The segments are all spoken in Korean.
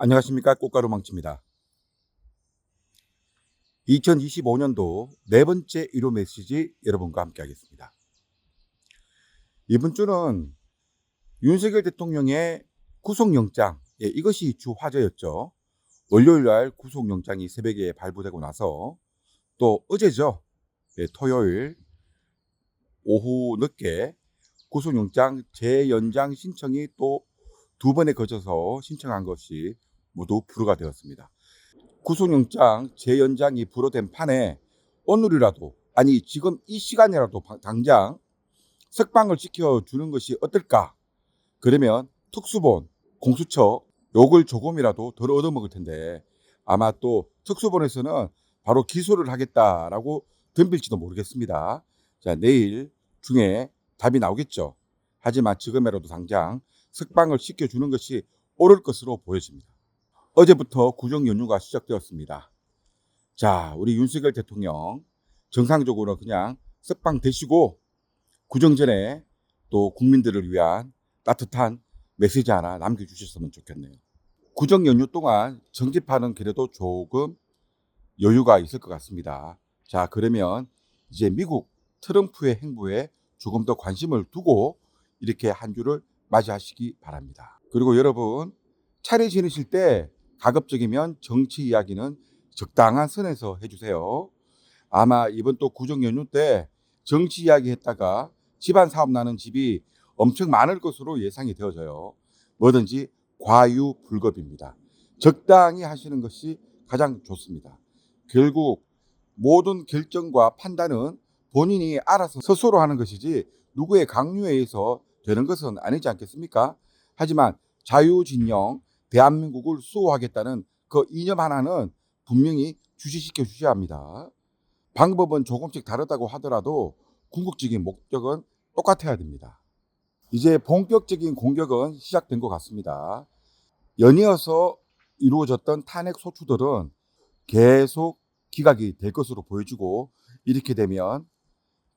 안녕하십니까 꽃가루 망치입니다. 2025년도 네 번째 1호 메시지 여러분과 함께 하겠습니다. 이번 주는 윤석열 대통령의 구속영장, 예, 이것이 주 화제였죠. 월요일 날 구속영장이 새벽에 발부되고 나서 또 어제죠. 예, 토요일 오후 늦게 구속영장 재연장 신청이 또 두 번에 거쳐서 신청한 것이 모두 불허가 되었습니다. 구속영장 재연장이 불허된 판에 오늘이라도 아니 지금 이 시간이라도 바- 당장 석방을 지켜주는 것이 어떨까? 그러면 특수본, 공수처 욕을 조금이라도 덜 얻어먹을 텐데 아마 또 특수본에서는 바로 기소를 하겠다라고 덤빌지도 모르겠습니다. 자 내일 중에 답이 나오겠죠. 하지만 지금이라도 당장 석방을 시켜주는 것이 옳을 것으로 보여집니다. 어제부터 구정 연휴가 시작되었습니다. 자, 우리 윤석열 대통령 정상적으로 그냥 석방 되시고 구정 전에 또 국민들을 위한 따뜻한 메시지 하나 남겨주셨으면 좋겠네요. 구정 연휴 동안 정집하는 그래도 조금 여유가 있을 것 같습니다. 자, 그러면 이제 미국 트럼프의 행보에 조금 더 관심을 두고 이렇게 한 주를 맞이하시기 바랍니다. 그리고 여러분 차례 지내실 때 가급적이면 정치 이야기는 적당한 선에서 해주세요. 아마 이번 또 구정 연휴 때 정치 이야기 했다가 집안 사업 나는 집이 엄청 많을 것으로 예상이 되어져요. 뭐든지 과유불급입니다. 적당히 하시는 것이 가장 좋습니다. 결국 모든 결정과 판단은 본인이 알아서 스스로 하는 것이지 누구의 강요에 의해서 되는 것은 아니지 않겠습니까? 하지만 자유진영 대한민국을 수호하겠다는 그 이념 하나는 분명히 주시시켜 주셔야 합니다. 방법은 조금씩 다르다고 하더라도 궁극적인 목적은 똑같아야 됩니다. 이제 본격적인 공격은 시작된 것 같습니다. 연이어서 이루어졌던 탄핵 소추들은 계속 기각이 될 것으로 보여지고 이렇게 되면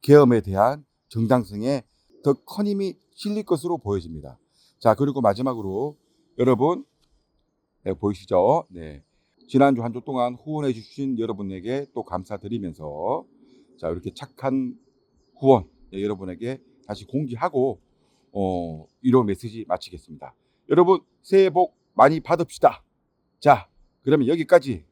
계엄에 대한 정당성에 더 큰 힘이 실릴 것으로 보여집니다. 자, 그리고 마지막으로 여러분 네, 보이시죠? 네. 지난주 한 주 동안 후원해 주신 여러분에게 또 감사드리면서 자, 이렇게 착한 후원 네, 여러분에게 다시 공지하고 어, 1호 메시지 마치겠습니다. 여러분 새해 복 많이 받읍시다. 자, 그러면 여기까지